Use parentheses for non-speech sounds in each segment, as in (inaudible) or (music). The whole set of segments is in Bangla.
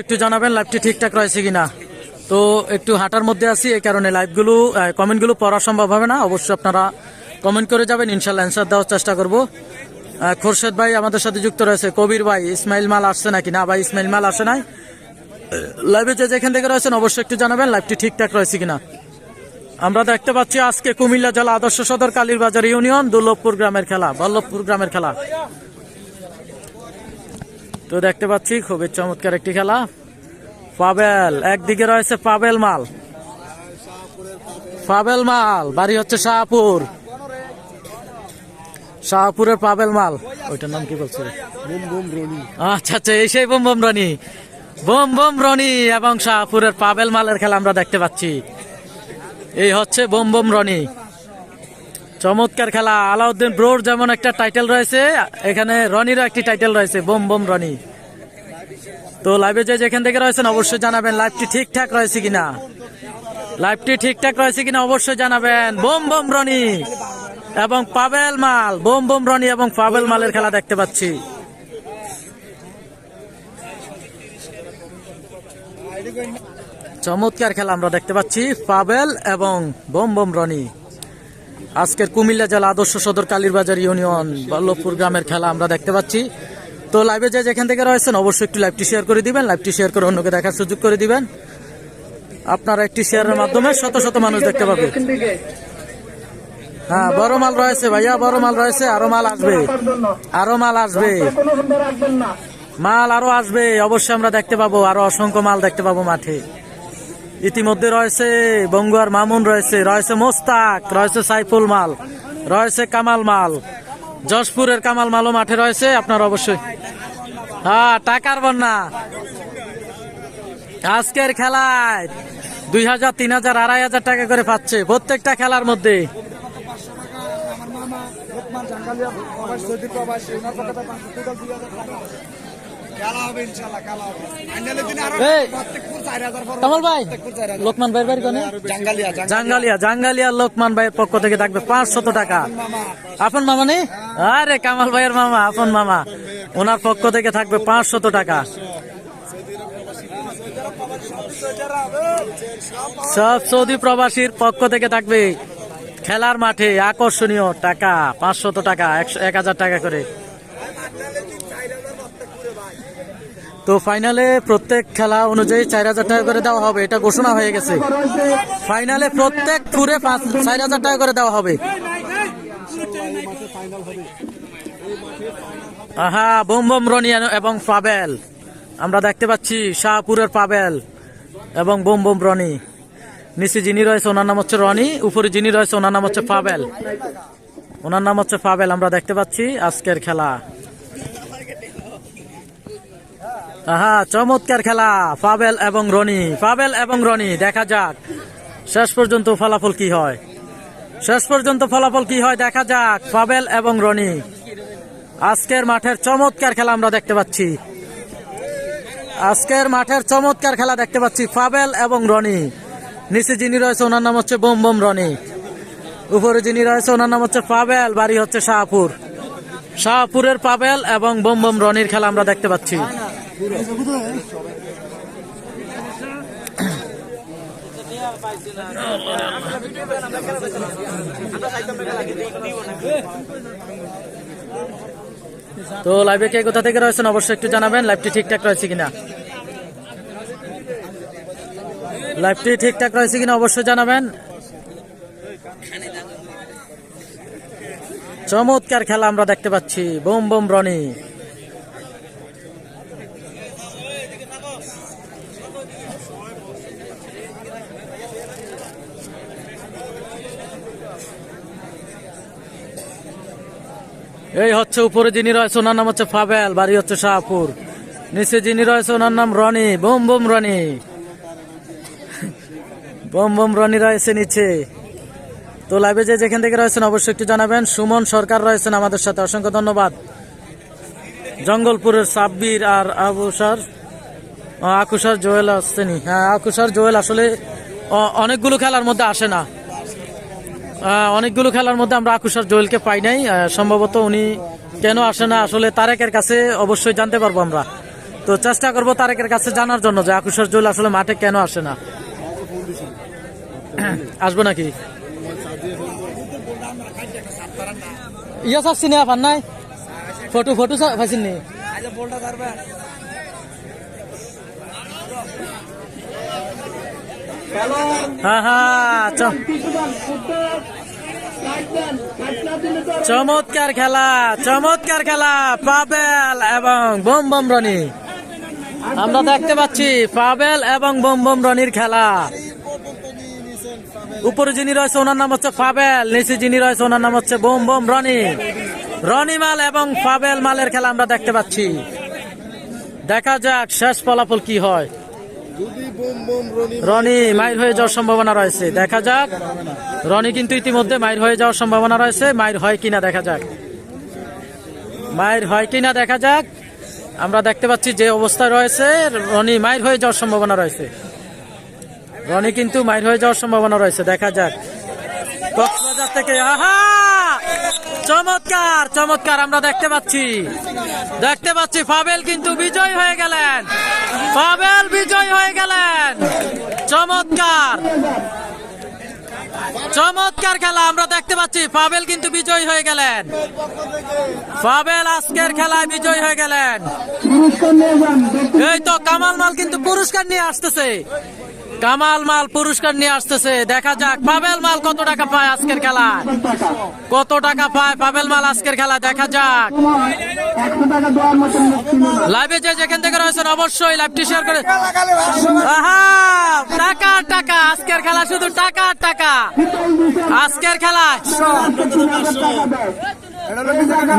একটু জানাবেন লাইভটি ঠিকঠাক রয়েছে কিনা? তো একটু হাঁটার মধ্যে আছি, এই কারণে লাইভগুলো কমেন্টগুলো পড়া সম্ভব হবে না। অবশ্যই আপনারা কমেন্ট করে যাবেন, ইনশাল্লাহ অ্যান্সার দেওয়ার চেষ্টা করব। খোরশেদ ভাই আমাদের সাথে যুক্ত রয়েছে। কবির ভাই, ইসমাইল মাল আসছে নাকি? না ভাই, ইসমাইল মাল আসে নাই। লাইভে যে যেখান থেকে রয়েছেন, অবশ্যই একটু জানাবেন লাইভটি ঠিকঠাক রয়েছে কিনা। আমরা দেখতে পাচ্ছি আজকে কুমিল্লা জেলা আদর্শ সদর কালীরবাজার ইউনিয়ন দুর্লভপুর গ্রামের খেলা, বল্লভপুর গ্রামের খেলা। তো দেখতে পাচ্ছি খুবই চমৎকার একটি খেলা। পাবেল একদিকে রয়েছে পাবেল মাল। পাবেল মাল বাড়ি হচ্ছে শাহপুর। শাহপুরের পাবেল মাল। ওইটার নাম কি বলছে আচ্ছা আচ্ছা এই সেই বোম বোম রনি। বোম বোম রনি এবং শাহপুরের পাবেল মালের খেলা আমরা দেখতে পাচ্ছি। এই হচ্ছে বোম বোম রনি। চমৎকার খেলা। আলাউদ্দিন ব্রোর যেমন একটা টাইটেল রয়েছে, এখানে রনিরও একটি টাইটেল রয়েছে, বোম বোম রনি। তো লাইভে যে যেখান থেকে রয়েছেন অবশ্যই জানাবেন লাইভটি ঠিকঠাক রয়েছে কিনা। লাইভটি ঠিকঠাক রয়েছে কিনা অবশ্যই জানাবেন, বোম বোম রনি এবং পাবেল মাল, বোম বোম রনি এবং পাবেল মালের খেলা দেখতে পাচ্ছি। চমৎকার খেলা আমরা দেখতে পাচ্ছি, পাবেল এবং বোম বোম রনি। আজকের কুমিল্লা জেলা আদর্শ সদর কালীরবাজার ইউনিয়ন বল্লভপুর গ্রামের খেলা আমরা দেখতে পাচ্ছি। তো লাইভে যে যেখান থেকে রয়েছেন, অবশ্যই একটু লাইভটি শেয়ার করে দিবেন লাইভটি শেয়ার করে অন্যকে দেখার সুযোগ করে দিবেন। আপনারা একটি শেয়ারের মাধ্যমে শত শত মানুষ দেখতে পাবে। হ্যাঁ বড় মাল রয়েছে ভাইয়া, বড় মাল রয়েছে, আরও মাল আসবে। আরও মাল আসবে। মাল আরও আসবে, অবশ্যই আমরা দেখতে পাবো, আরও অসংখ্য মাল দেখতে পাবো মাঠে। ইতিমধ্যে রয়েছে বঙ্গুয়ার মামুন, রয়েছে রয়েছে মোস্তাক, রয়েছে সাইফুল মাল, রয়েছে কামাল মাল। যশপুরের কামাল মালও মাঠে রয়েছে, আপনার অবশ্যই। হ্যাঁ টাকার বন্যা। আজকের খেলায় দুই হাজার, তিন হাজার, আড়াই হাজার টাকা করে পাচ্ছে প্রত্যেকটা খেলার মধ্যে। খেলা হবে ভাই লোকমান ভাই বাড়ি কোনে? জাঙ্গালিয়া জাঙ্গালিয়া। জাঙ্গালিয়া লোকমান ভাইয়ের পক্ষ থেকে থাকবে পাঁচশত টাকা। আপন মামা। নেই আরে কামাল ভাইয়ের মামা আপন মামা। ওনার পক্ষ থেকে থাকবে পাঁচশত টাকা। সব সৌদি প্রবাসীর পক্ষ থেকে থাকবে খেলার মাঠে আকর্ষণীয় টাকা পাঁচশত টাকা একশো এক হাজার টাকা করে। তো ফাইনালে প্রত্যেক খেলা অনুযায়ী চার হাজার টাকা করে দেওয়া হবে, এটা ঘোষণা হয়ে গেছে। ফাইনালে প্রত্যেক টুরে পাঁচ, চার হাজার টাকা করে দেওয়া হবে। আহা, বোম বোম রনিয়ান এবং পাবেল। আমরা দেখতে পাচ্ছি শাহপুরের পাবেল এবং বোম বোম রনি। নিচে যিনি রয়েছে, ওনার নাম হচ্ছে রনি, উপরে যিনি রয়েছে, ওনার নাম হচ্ছে পাবেল। ওনার নাম হচ্ছে পাবেল, আমরা দেখতে পাচ্ছি আজকের খেলা। আহা, চমৎকার খেলা। পাবেল এবং রনি। পাবেল এবং রনি, দেখা যাক। শেষ পর্যন্ত ফলাফল কি হয়? শেষ পর্যন্ত ফলাফল কি হয়, দেখা যাক। পাবেল এবং রনি। আজকের মাঠের চমৎকার খেলা আমরা দেখতে পাচ্ছি। আজকের মাঠের চমৎকার খেলা দেখতে পাচ্ছি পাবেল এবং রনি। নিচে যিনি রয়েছে, ওনার নাম হচ্ছে বোম বোম রনি। উপরে যিনি রয়েছে, ওনার নাম হচ্ছে পাবেল বাড়ি হচ্ছে শাহপুর। শাহপুরের পাবেল এবং বোম বোম রনির খেলা আমরা দেখতে পাচ্ছি। তো লাইভে কে কোথা থেকে রয়েছেন অবশ্যই একটু জানাবেন। লাইভটি ঠিকঠাক রয়েছে কিনা? লাইভটি ঠিকঠাক রয়েছে কিনা অবশ্যই জানাবেন। চমৎকার খেলা আমরা দেখতে পাচ্ছি। বোম বোম, রনি। এই হচ্ছে উপরে যিনি রয়েছে ওনার নাম হচ্ছে ফাবেল বাড়ি হচ্ছে শাহপুর। নিচে যিনি রয়েছে ওনার নাম রনি বোম বোম রনি। বোম বোম রনি রয়েছে নিচে। তো লাইভে যে যেখান থেকে রয়েছেন অবশ্যই একটু জানাবেন। সুমন সরকার রয়েছেন আমাদের সাথে অসংখ্য ধন্যবাদ। জঙ্গলপুরের সাব্বির আর আবুসার ও, আকুশার জোয়েল আসছেনি হ্যাঁ আকুশার জোয়েল আসলে অনেকগুলো খেলার মধ্যে আসে না। অনেকগুলো খেলার মধ্যে আমরা আকুশার জোয়েলকে পাই নাই। সম্ভবত উনি কেন আসে না, আসলে তারেকের কাছে অবশ্যই জানতে পারব আমরা। তো চেষ্টা করব তারেকের কাছে জানার জন্য যে আকুশের জুয়েল আসলে মাঠে কেন আসে না। (clears throat) আসব নাকি? ইয়া সব চিনে আপার নাই? ফটো ফটো পাইছেন নি? চমৎকার খেলা চমৎকার খেলা, পাবেল এবং বোম বোম রনি। আমরা দেখতে পাচ্ছি পাবেল এবং বোম বোম রনির খেলা। উপরে যিনি রয়েছে, ওনার নাম হচ্ছে ফাবেল নিচে যিনি রয়েছে, ওনার নাম হচ্ছে বোম বোম রনি। রনি মাল এবং ফাবেল মালের খেলা আমরা দেখতে পাচ্ছি। দেখা যাক শেষ ফলাফল কি হয়। রনি মাইর হয়ে যাওয়ার সম্ভাবনা রয়েছে। দেখা যাক। রনি কিন্তু ইতিমধ্যে মাইর হয়ে যাওয়ার সম্ভাবনা রয়েছে। মাইর হয় কিনা দেখা যাক। মাইর হয় কিনা দেখা যাক। আমরা দেখতে পাচ্ছি যে অবস্থায় রয়েছে। রনি মাইর হয়ে যাওয়ার সম্ভাবনা রয়েছে। রনি কিন্তু মাইর হয়ে যাওয়ার সম্ভাবনা রয়েছে। দেখা যাক। কক্সবাজার থেকে, আহা! চমৎকার চমৎকার, আমরা দেখতে পাচ্ছি। দেখতে পাচ্ছি, ফাবেল কিন্তু বিজয় হয়ে গেলেন। ফাবেল বিজয় হয়ে গেলেন। চমৎকার। চমৎকার খেলা, আমরা দেখতে পাচ্ছি, ফাবেল কিন্তু বিজয় হয়ে গেলেন। ফাবেল আজকের খেলায় বিজয় হয়ে গেলেন। এই তো কামাল মাল কিন্তু পুরস্কার নিয়ে আসতেছে। কামাল মাল পুরস্কার নিয়ে আসতেছে। দেখা যাক, পাবেল মাল কত টাকা পায় আজকের খেলায়? কত টাকা পায় পাবেল মাল আজকের খেলা দেখা যাক। লাইভে যে যেখান থেকে রয়েছেন, অবশ্যই লাইভটি শেয়ার করে টাকা টাকা। আজকের খেলা শুধু টাকা টাকা। আজকের খেলায়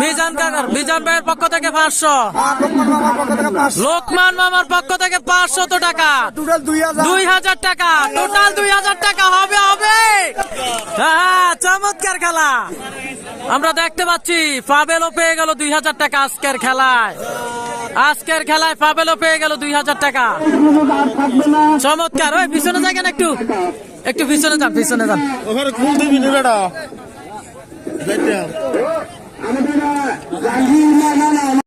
মিজান কাকার পক্ষ থেকে পাঁচশো। লোকমান মামার পক্ষ থেকে পাঁচশত টাকা। দুই হাজার টাকা, টোটাল দুই হাজার টাকা হবে হবে। চমৎকার খেলা। আমরা দেখতে পাচ্ছি পাবেলও পেয়ে গেল দুই হাজার টাকা আজকের খেলায়। আজকের খেলায় পাবেলও পেয়ে গেল দুই হাজার টাকা। চমৎকার। ওই, পিছনে যাবেন একটু। একটু পিছনে যান পিছনে যান। ওখানে খুল দিবি নি বেটা